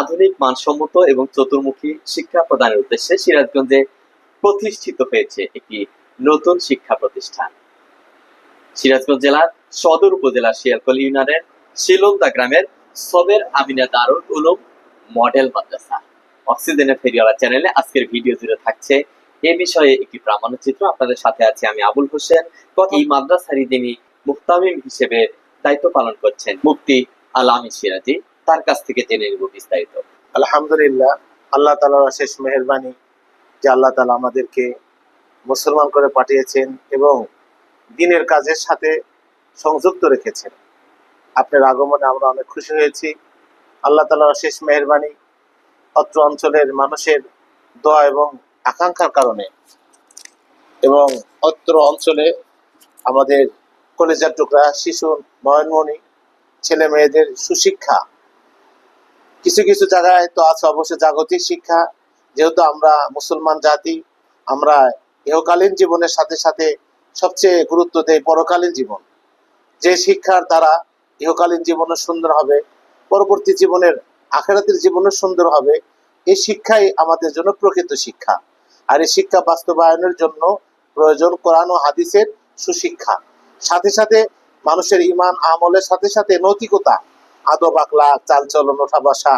আধুনিক মানসম্মত এবং চতুর্মুখী শিক্ষা প্রদানের উদ্দেশ্যে সিরাজগঞ্জে প্রতিষ্ঠিত হয়েছে একটি নতুন শিক্ষা প্রতিষ্ঠান। সিরাজগঞ্জ জেলার সদর উপজেলা শিয়ালকল ইউনিয়নের শিলন্দা গ্রামের সবের আমিনা দারুল উলুম মডেল মাদ্রাসা। অক্সিজেনে ফেরিওয়ালা চ্যানেলে আজকের ভিডিও জুড়ে থাকছে এ বিষয়ে একটি প্রামাণ্যচিত্র আপনাদের সাথে আছে আমি আবুল হোসেন। এই মাদ্রাসারই যিনি মুক্তামিম হিসেবে দায়িত্ব পালন করছেন মুফতি আলামী সিরাজি। তার কাছ থেকে জেনে নিব বিস্তারিত। আলহামদুলিল্লাহ, আল্লাহ তালার শেষ মেহরবানি যে আল্লাহ তালা আমাদেরকে মুসলমান করে পাঠিয়েছেন এবং দিনের কাজের সাথে সংযুক্ত রেখেছেন। আপনার আগমনে আমরা অনেক খুশি হয়েছি। আল্লাহ তালার শেষ মেহরবানি অত্র অঞ্চলের মানুষের দোয়া এবং আকাঙ্ক্ষার কারণে এবং অত্র অঞ্চলে আমাদের কলেজার টুকরা শিশু নয়নমণি ছেলে মেয়েদের সুশিক্ষা কিছু কিছু জায়গায় তো আছে অবশ্যই জাগতিক শিক্ষা। যেহেতু আমরা মুসলমান জাতি, আমরা ইহকালীন জীবনের সাথে সাথে সবচেয়ে গুরুত্ব দেই পরকালীন জীবন। যে শিক্ষার দ্বারা ইহকালীন জীবনও সুন্দর হবে, পরবর্তী জীবনের, আখেরাতের জীবনও সুন্দর হবে, এই শিক্ষাই আমাদের জন্য প্রকৃত শিক্ষা। আর এই শিক্ষা বাস্তবায়নের জন্য প্রয়োজন কোরআন ও হাদিসের সুশিক্ষা। সাথে সাথে মানুষের ইমান আমলের সাথে সাথে নৈতিকতা। আদব আখলাক চালচলন ওঠা বসা।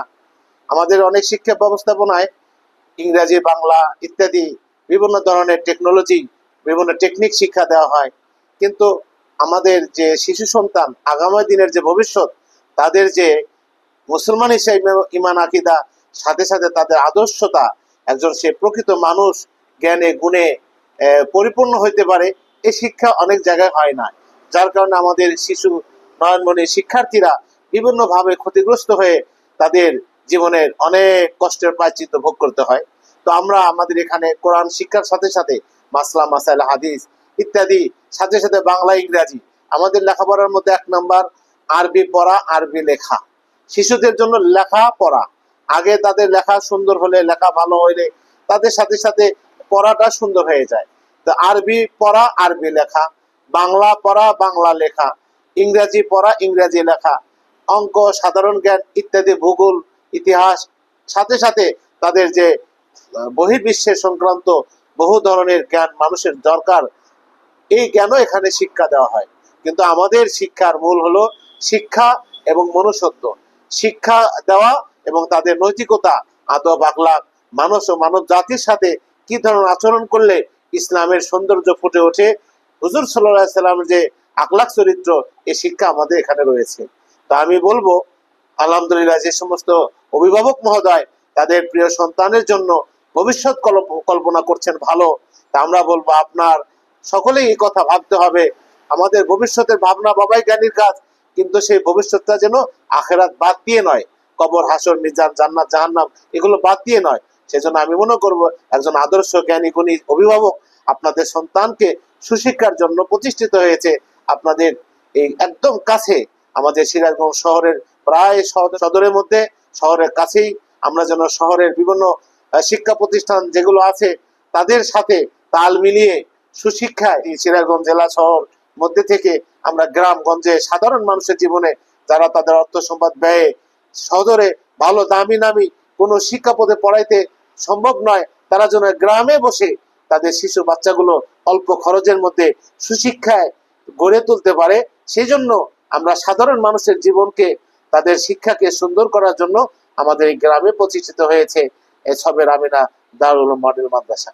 আমাদের অনেক শিক্ষা ব্যবস্থাপনায় ইংরাজি, বাংলা ইত্যাদি বিভিন্ন ধরনের টেকনোলজি বিভিন্ন টেকনিক শিক্ষা দেওয়া হয়। কিন্তু আমাদের যে শিশু সন্তান, আগামী দিনের যে ভবিষ্যৎ, তাদের যে মুসলমান হিসেবে ইমান আকিদা, সাথে সাথে তাদের আদর্শতা, একজন সে প্রকৃত মানুষ, জ্ঞানে, গুণে পরিপূর্ণ হইতে পারে, এই শিক্ষা অনেক জায়গায় হয় না। যার কারণে আমাদের শিশু, নয়নমণি শিক্ষার্থীরা বিভিন্নভাবে ক্ষতিগ্রস্ত হয়ে তাদের জীবনের অনেক কষ্টের প্রায়চিত্ত ভোগ করতে হয়। তো আমরা আমাদের এখানে কোরআন শিক্ষার সাথে সাথে মাসলা, মাসাইল, হাদিস ইত্যাদি সাথে সাথে বাংলা, ইংরাজি আমাদের লেখাপড়ার মধ্যে এক নম্বর আরবি পড়া, আরবি লেখা। শিশুদের জন্য লেখা পড়া। আগে তাদের লেখা সুন্দর হলে, লেখা ভালো হইলে তাদের সাথে সাথে পড়াটা সুন্দর হয়ে যায়। তো আরবি পড়া, আরবি লেখা। বাংলা পড়া, বাংলা লেখা। ইংরাজি পড়া, ইংরাজি লেখা। অঙ্ক, সাধারণ জ্ঞান ইত্যাদি, ভূগোল, ইতিহাস, সাথে সাথে তাদের যে বহির্বিশ্বের সংক্রান্ত বহু ধরনের জ্ঞান মানুষের দরকার, এই জ্ঞানও এখানে শিক্ষা দেওয়া হয়। কিন্তু আমাদের শিক্ষার মূল হলো শিক্ষা এবং মনুষ্যত্ব। শিক্ষা দেওয়া এবং তাদের নৈতিকতা, আদব আখলাক মানুষ ও মানব জাতির সাথে কি ধরনের আচরণ করলে ইসলামের সৌন্দর্য ফুটে ওঠে? হুজুর সাল্লাহ সাল্লামের যে আখলাক চরিত্র এই শিক্ষা আমাদের এখানে রয়েছে। তা আমি বলব, আলহামদুলিল্লাহ যে সমস্ত অভিভাবক মহোদয় তাদের প্রিয় সন্তানের জন্য ভবিষ্যৎ কল্প- কল্পনা করছেন ভালো, তা আমরা বলব আপনার সকলেই এই কথা ভাবতে হবে। আমাদের ভবিষ্যতের ভাবনা বাবাই জ্ঞানীর কাজ, কিন্তু সেই ভবিষ্যৎটা যেন আখেরাত বাদ দিয়ে নয়। কবর, হাসর, মিজান, জান্নাত, জাহান্নাম, এগুলো বাদ দিয়ে নয়। সেজন্য আমি মনে করব একজন আদর্শ জ্ঞানী, গুণী অভিভাবক আপনাদের সন্তানকে সুশিক্ষার জন্য প্রতিষ্ঠিত হয়েছে। আপনাদের এই একদম কাছে আমাদের সিরাজগঞ্জ শহরের প্রায় সদরের মধ্যে, শহরের কাছেই আমরা যেন শহরের বিভিন্ন শিক্ষা প্রতিষ্ঠান যেগুলো আছে, তাদের সাথে তাল মিলিয়ে সুশিক্ষায় সিরাজগঞ্জ জেলা শহর মধ্যে থেকে আমরা গ্রামগঞ্জে সাধারণ মানুষের জীবনে যারা তাদের অর্থ সম্পদ ব্যয়ে সদরে ভালো দামি নামি কোনো শিক্ষা পদে পড়াইতে সম্ভব নয়, তারা যেন গ্রামে বসে তাদের শিশু বাচ্চাগুলো অল্প খরচের মধ্যে সুশিক্ষায় গড়ে তুলতে পারে সেই জন্য আমরা সাধারণ মানুষের জীবনকে, তাদের শিক্ষাকে সুন্দর করার জন্য আমাদের গ্রামে প্রতিষ্ঠিত হয়েছে এসবের সবের আমিনা দারুল মডেল মাদ্রাসা।